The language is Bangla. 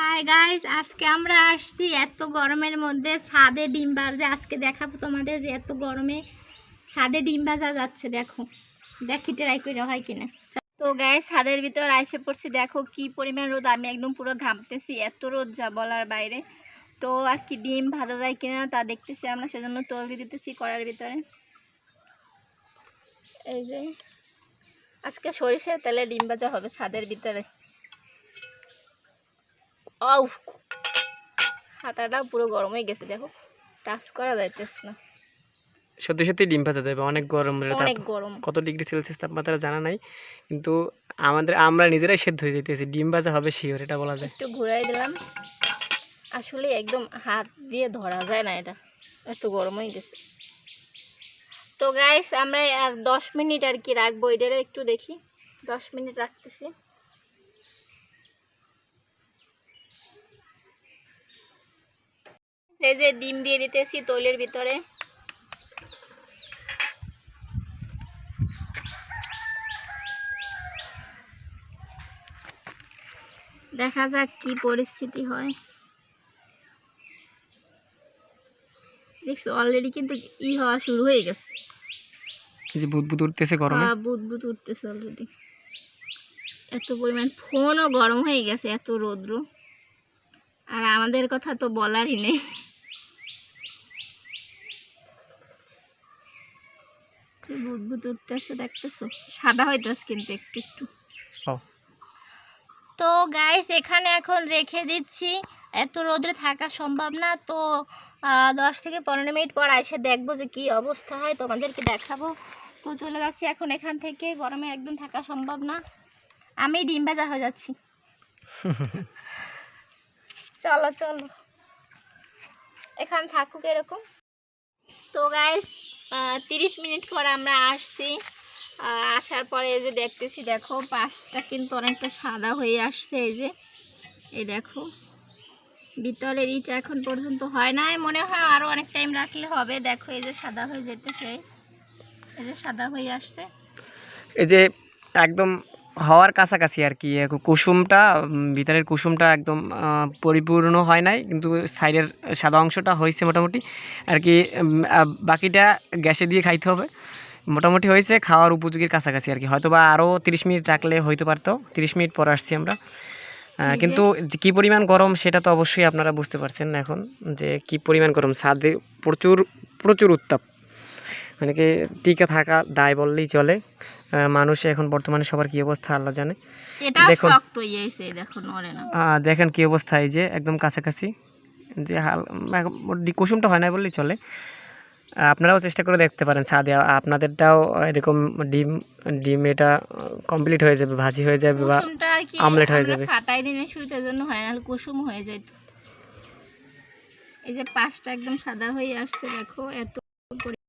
হাই গাইস আজকে আমরা আসছি এত গরমের মধ্যে ছাদে ডিম ভাজা। আজকে দেখাবো তোমাদের যে এত গরমে ছাদে ডিম ভাজা যাচ্ছে, দেখো। দেখি ট্রাই করে হয় কিনা। তো গাইস ছাদের ভিতর আইসে পড়ছি, দেখো কি পরিমাণ রোদ। আমি একদম পুরো ঘামতেছি, এত রোদ যা বলার বাইরে। তো আর কি ডিম ভাজা যায় কিনা তা দেখতেছি আমরা, সেজন্য তলদি দিতেছি কড়ার ভিতরে। এই যে, আজকে সরিষার তেলে ডিম ভাজা হবে ছাদের ভিতরে। আউ হাতাটা পুরো গরম হয়ে গেছে দেখো। টাচ করা যাইতেছে না। সত্যি সত্যি ডিম ভাজা যাবে অনেক গরম অনেক গরম। কত ডিগ্রি সেলসিয়াস তাপমাত্রা জানা নাই কিন্তু আমাদের আমরা নিজেরাই সেদ্ধ হয়ে যেতেছি ডিম ভাজা হবে শিওর এটা বলা যায়। একটু ঘুরাই দিলাম। আসলে একদম হাত দিয়ে ধরা যায় না এটা এত গরম হয়ে গেছে। তো গাইস আমরা আর দশ মিনিট আর কি রাখব এটারে একটু দেখি। দশ মিনিট রাখতেছি। এই যে ডিম দিয়ে দিতেছি তৈলের ভিতরে। দেখা যাক কি পরিস্থিতি হয়। দেখছ অলরেডি কিন্তু ই হওয়া শুরু হয়ে গেছে। যে বুদ বুদ উঠতেছে গরমে হ্যাঁ, বুদ বুদ উঠতেছে অলরেডি এত পরিমাণ ফোনও গরম হয়ে গেছে এত রৌদ্র। আর আমাদের কথা তো বলারই নেই। কি বুদ বুদ উঠতেছে দেখতেছো? সাদা হইতেছে কিন্তু একটু একটু। তো গাইস এখানে এখন রেখে দিচ্ছি। এত রোদ্রে থাকা সম্ভব না। তো দশ থেকে পনেরো মিনিট পর এসে দেখব যে কি অবস্থা হয় তোমাদেরকে দেখাবো। তো চলে যাচ্ছি এখন এখান থেকে। গরমে একদম থাকা সম্ভব না। আমি ডিম ভাজা হয়ে যাচ্ছি। চলো চলো। এখানে থাকুক এরকম। তো গাইস তিরিশ মিনিট পর আমরা আসছি। আসার পরে এই যে দেখতেছি, দেখো পাশটা কিন্তু অনেকটা সাদা হয়ে আসছে এই যে। এই দেখো বিতলের ইটা এখন পর্যন্ত হয় নাই। মনে হয় আরও অনেক টাইম রাখলে হবে। দেখো এই যে সাদা হয়ে যেতেছে। এই যে সাদা হয়ে আসছে। এই যে একদম হওয়ার কাছাকাছি আর কি। কুসুমটা ভিতরের কুসুমটা একদম পরিপূর্ণ হয় নাই কিন্তু সাইডের সাদা অংশটা হয়েছে মোটামুটি। আর কি বাকিটা গ্যাসে দিয়ে খাইতে হবে। মোটামুটি হয়েছে খাওয়ার উপযোগীর কাছাকাছি আর কি। হয়তো বা আরও তিরিশ মিনিট রাখলে হইতে পারতো। তিরিশ মিনিট পর আসছি আমরা। কিন্তু কী পরিমাণ গরম সেটা তো অবশ্যই আপনারা বুঝতে পারছেন এখন যে কি পরিমাণ গরম। ছাদে প্রচুর প্রচুর উত্তাপ। মানে কি টিকে থাকা দায় বললেই চলে। মানুষ এখন বর্তমানে সবার কি অবস্থা আল্লাহ জানে। দেখুন। দেখেন কি অবস্থা এই যে একদম কাছাকাছি। যে হাল কুসুমটা হয় না বললেই চলে। আপনারাও চেষ্টা করে দেখতে পারেন ছাদে আপনাদেরটাও এরকম ডিম ডিম এটা কমপ্লিট হয়ে যাবে ভাজি হয়ে যাবে বা আমলেট হয়ে যাবে। ফাটাই দিনে শুরুতে জন্য হয় না কুসুম হয়ে যায়। এই যে পাশটা একদম সাদা হয়ে আসছে দেখো এত